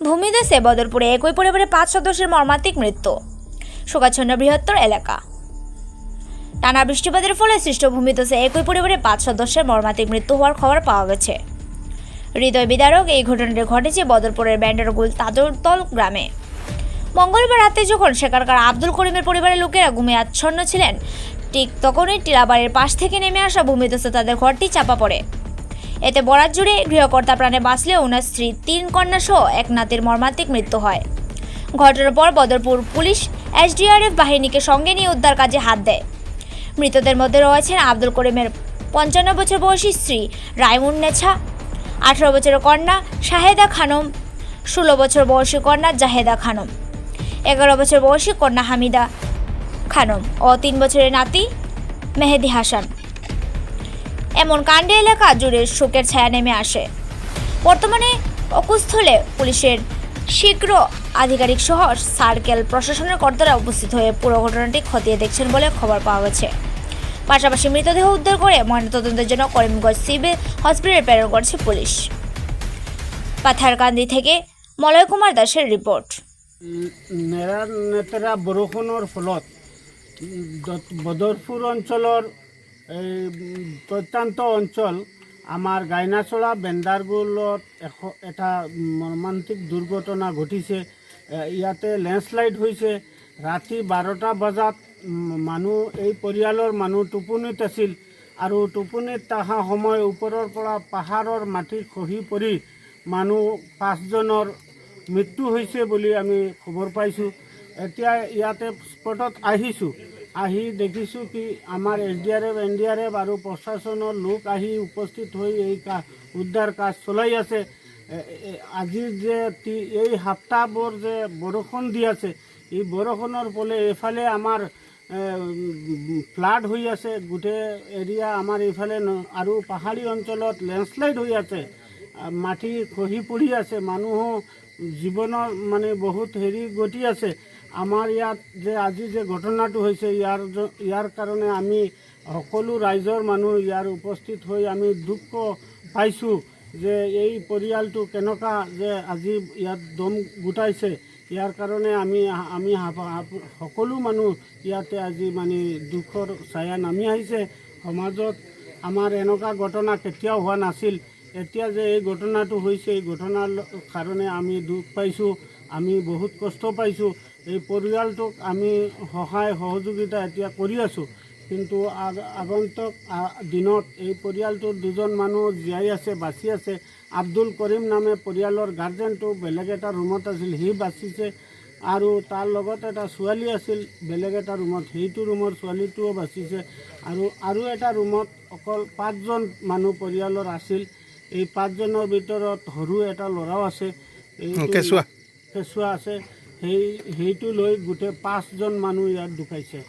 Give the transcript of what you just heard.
ভূমিদেশে বদরপুরে একই পরিবারে পাঁচ সদস্যের মর্মান্তিক মৃত্যু। শোকাচ্ছন্ন বৃহত্তর এলাকা। টানা বৃষ্টিপাতের ফলে সৃষ্ট ভূমিদশে একই পরিবারে পাঁচ সদস্যের মর্মান্তিক মৃত্যু হওয়ার খবর পাওয়া গেছে। হৃদয় বিদারক এই ঘটনাটি ঘটেছে বদরপুরের ব্যান্ডারগুল তাদরতল গ্রামে। মঙ্গলবার রাতে যখন সেখানকার আব্দুল করিমের পরিবারের লোকেরা ঘুমিয়ে আচ্ছন্ন ছিলেন, ঠিক তখনই টিলাবাড়ির পাশ থেকে নেমে আসা ভূমিদস্তে তাদের ঘরটি চাপা পড়ে। এতে বরাত জুড়ে গৃহকর্তা প্রাণে বাঁচলেও ওনার স্ত্রী, তিন কন্যা সহ এক নাতির মর্মান্তিক মৃত্যু হয়। ঘটনার পর বদরপুর পুলিশ এসডিআরএফ বাহিনীকে সঙ্গে নিয়ে উদ্ধার কাজে হাত দেয়। মৃতদের মধ্যে রয়েছেন আব্দুল করিমের পঞ্চান্ন বছর বয়সী স্ত্রী রায়মুন নেছা, আঠারো বছরের কন্যা শাহেদা খানম, ষোলো বছর বয়সী কন্যা জাহেদা খানম, এগারো বছর বয়সী কন্যা হামিদা খানম ও তিন বছরের নাতি মেহেদি হাসান। এমন কাণ্ডে এলাকা জুড়ে শোকের ছায়া নেমে আসে। বর্তমানে অকুস্থলে পুলিশের শীঘ্র আধিকারিক সহ সার্কেল প্রশাসনের কর্তারা উপস্থিত হয়ে পুরো ঘটনাটি খতিয়ে দেখছেন বলে খবর পাওয়া গেছে। পাশাপাশি মৃতদেহ উদ্ধার করে ময়নাতদন্তের জন্য করিমগঞ্জ সিভিল হসপিটালে প্রেরণ করছে পুলিশ। পাথারকান্দি থেকে মলয় কুমার দাসের রিপোর্ট। নেৰা নেতেৰা বৰষুণৰ ফলত বদৰপুৰ অঞ্চলৰ এই উম, প্ৰত্যন্ত অঞ্চল আমাৰ গাইনাচৰা বেণ্ডাৰগুলত এশ এটা মৰ্মান্তিক দুৰ্ঘটনা ঘটিছে। ইয়াতে লেণ্ডশ্লাইড হৈছে। ৰাতি বাৰটা বজাত মানুহ এই পৰিয়ালৰ মানুহ টোপনিত আছিল আৰু টোপনিত অহা সময় ওপৰৰ পৰা পাহাৰৰ মাটি খহি পৰি মানুহ পাঁচজনৰ মৃত্যু হৈছে বুলি আমি খবৰ পাইছোঁ। এতিয়া ইয়াতে স্পটত আহিছোঁ। আহি দেখিছোঁ কি আমাৰ S D R F, N D R F আৰু প্ৰশাসনৰ লোক আহি উপস্থিত হৈ এই কা উদ্ধাৰ কাজ চলাই আছে। এ- এ- আজি যে এই সপ্তাহবোৰ যে বৰষুণ দি আছে, এই বৰষুণৰ ফলে এইফালে আমাৰ ফ্লাড হৈ আছে, গোটেই এৰিয়া আমাৰ এইফালে আৰু পাহাৰী অঞ্চলত লেণ্ডশ্লাইড হৈ আছে। মাটি খহি পৰি আছে, মানুহো জীৱনৰ মানে বহুত হেৰি গতি আছে। আমাৰ ইয়াত যে আজি যে ঘটনাটো হৈছে, ইয়াৰ ইয়াৰ কাৰণে আমি সকলো ৰাইজৰ মানুহ ইয়াৰ উপস্থিত হৈ আমি দুখ পাইছোঁ যে এই পৰিয়ালটো কেনেকুৱা যে আজি ইয়াত দম গোটাইছে। ইয়াৰ কাৰণে আমি আমি সকলো মানুহ ইয়াতে আজি মানে দুখৰ ছায়া নামি আহিছে। সমাজত আমাৰ এনেকুৱা ঘটনা কেতিয়াও হোৱা নাছিল। এতিয়া যে এই ঘটনাটো হৈছে, এই ঘটনাৰ কাৰণে আমি দুখ পাইছোঁ, আমি বহুত কষ্ট পাইছোঁ। এই পৰিয়ালটোক আমি সহায় সহযোগিতা এতিয়া কৰি আছোঁ। কিন্তু আগ- আগন্তুক দিনত এই পৰিয়ালটোৰ দুজন মানুহ জীয়াই আছে বাচি আছে। আব্দুল কৰিম নামে পৰিয়ালৰ গাৰ্জেনটো বেলেগ এটা ৰুমত আছিল সি বাচিছে। আৰু তাৰ লগত এটা ছোৱালী আছিল বেলেগ এটা ৰুমত। সেইটো ৰুমৰ ছোৱালীটোও বাচিছে। আৰু আৰু এটা ৰুমত অকল পাঁচজন মানুহ পৰিয়ালৰ আছিল। এই পাঁচজনৰ ভিতৰত সৰু এটা ল'ৰাও আছে। কেঁচুৱা। কেঁচুৱা আছে। সেই সেইটো লৈ গোটেই পাঁচজন মানুহ ইয়াত ঢুকাইছে।